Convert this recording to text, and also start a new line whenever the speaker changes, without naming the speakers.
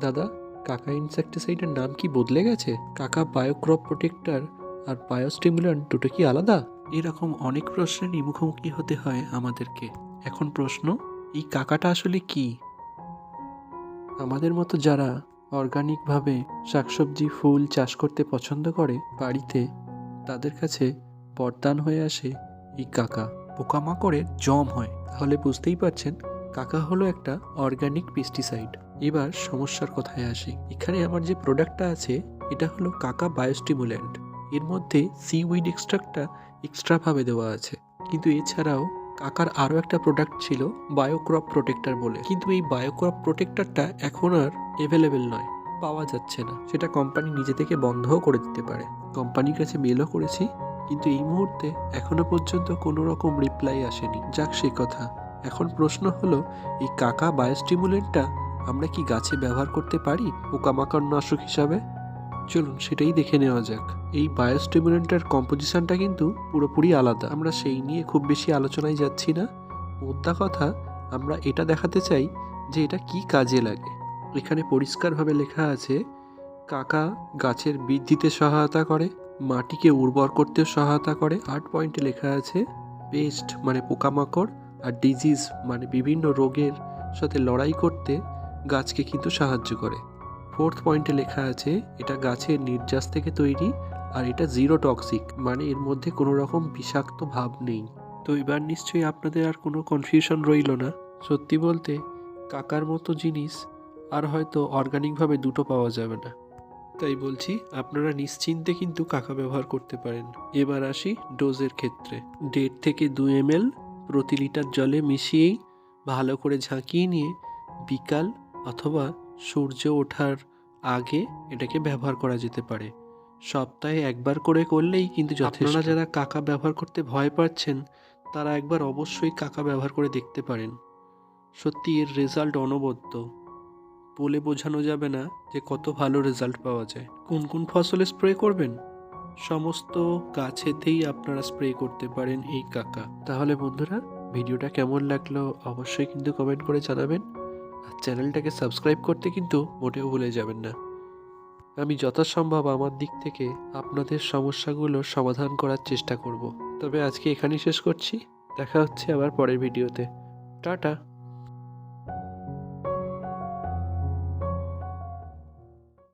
দাদা কাকা ইনসেকটিসাইডের নাম কি বদলে গেছে? কাকা বায়োক্রপ প্রোটেক্টর আর বায়োস্টিমুলেন্ট দুটো কি আলাদা? এরকম অনেক প্রশ্নেরই মুখোমুখি হতে হয় আমাদেরকে। এখন প্রশ্ন এই কাকাটা আসলে কি? আমাদের মতো যারা অর্গানিকভাবে শাকসবজি ফুল চাষ করতে পছন্দ করে বাড়িতে তাদের কাছে বরদান হয়ে আসে এই কাকা। পোকামাকড়ের জম হয়। তাহলে বুঝতেই পারছেন কাকা হলো একটা অর্গানিক পেস্টিসাইড এবার সমস্যার কথায় আসি। এখানে আমার যে প্রোডাক্টটা আছে, এটা হলো কাকা বায়োস্টিমুল্যান্ট এর মধ্যে সিউইড এক্সট্রাক্টটা এক্সট্রাভাবে দেওয়া আছে। কিন্তু এছাড়াও কাকার আরও একটা প্রোডাক্ট ছিল বায়োক্রপ প্রোটেক্টর বলে। কিন্তু এই বায়োক্রপ প্রোটেক্টরটা এখন আর অ্যাভেলেবেল নয়, পাওয়া যাচ্ছে না। সেটা কোম্পানি নিজে থেকে বন্ধও করে দিতে পারে। কোম্পানির কাছে মেলও করেছি, কিন্তু এই মুহূর্তে এখনও পর্যন্ত কোনো রকম রিপ্লাই আসেনি। যাক সে কথা। এখন প্রশ্ন হলো, এই কাকা বায়োস্টিমুলেন্টটা আমরা কি গাছে ব্যবহার করতে পারি পোকামাকড় নাশক হিসাবে? চলুন সেটাই দেখে নেওয়া যাক। এই বায়োস্টিমুলেন্টের কম্পোজিশনটা কিন্তু পুরোপুরি আলাদা। আমরা সেই নিয়ে খুব বেশি আলোচনায় যাচ্ছি না। মোদ্দা কথা, আমরা এটা দেখাতে চাই যে এটা কি কাজে লাগে। এখানে পরিষ্কারভাবে লেখা আছে, কাকা গাছের বৃদ্ধিতে সহায়তা করে, মাটিকে উর্বর করতে সহায়তা করে। আট পয়েন্টে লেখা আছে, পেস্ট মানে পোকামাকড় আর ডিজিজ মানে বিভিন্ন রোগের সাথে লড়াই করতে গাছকে কিন্তু সাহায্য করে। ফোর্থ পয়েন্টে লেখা আছে, এটা গাছের নির্যাস থেকে তৈরি আর এটা জিরো টক্সিক মানে এর মধ্যে কোনো রকম বিষাক্ত ভাব নেই। তো এবার নিশ্চয়ই আপনাদের আর কোনো কনফিউশন রইল না। সত্যি বলতে, কাকার মতো জিনিস আর হয়তো অর্গানিকভাবে দুটো পাওয়া যাবে না। তাই বলছি, আপনারা নিশ্চিন্তে কিন্তু কাকা ব্যবহার করতে পারেন। এবার আসি ডোজের ক্ষেত্রে। দেড় থেকে দু এম প্রতি লিটার জলে মিশিয়েই ভালো করে ঝাঁকিয়ে নিয়ে বিকাল অথবা সূর্য ওঠার আগে এটাকে ব্যবহার করা যেতে পারে। সপ্তাহে একবার করে করলেই কিন্তু যথেষ্ট। আপনারা যারা কাকা ব্যবহার করতে ভয় পাচ্ছেন তারা একবার অবশ্যই কাকা ব্যবহার করে দেখতে পারেন। সত্যি এর রেজাল্ট অনবদ্য। বলে বোঝানো যাবে না যে কত ভালো রেজাল্ট পাওয়া যায়। কোন কোন ফসলে স্প্রে করবেন? সমস্ত গাছেতেই আপনারা স্প্রে করতে পারেন এই কাকা। তাহলে বন্ধুরা ভিডিওটা কেমন লাগল অবশ্যই কিন্তু কমেন্ট করে জানাবেন। আর চ্যানেলটাকে সাবস্ক্রাইব করতে কিন্তু মোটেও ভুলে যাবেন না। আমি যথাসম্ভব আমার দিক থেকে আপনাদের সমস্যাগুলো সমাধান করার চেষ্টা করব। তবে আজকে এখানেই শেষ করছি। দেখা হচ্ছে আবার পরের ভিডিওতে। টাটা।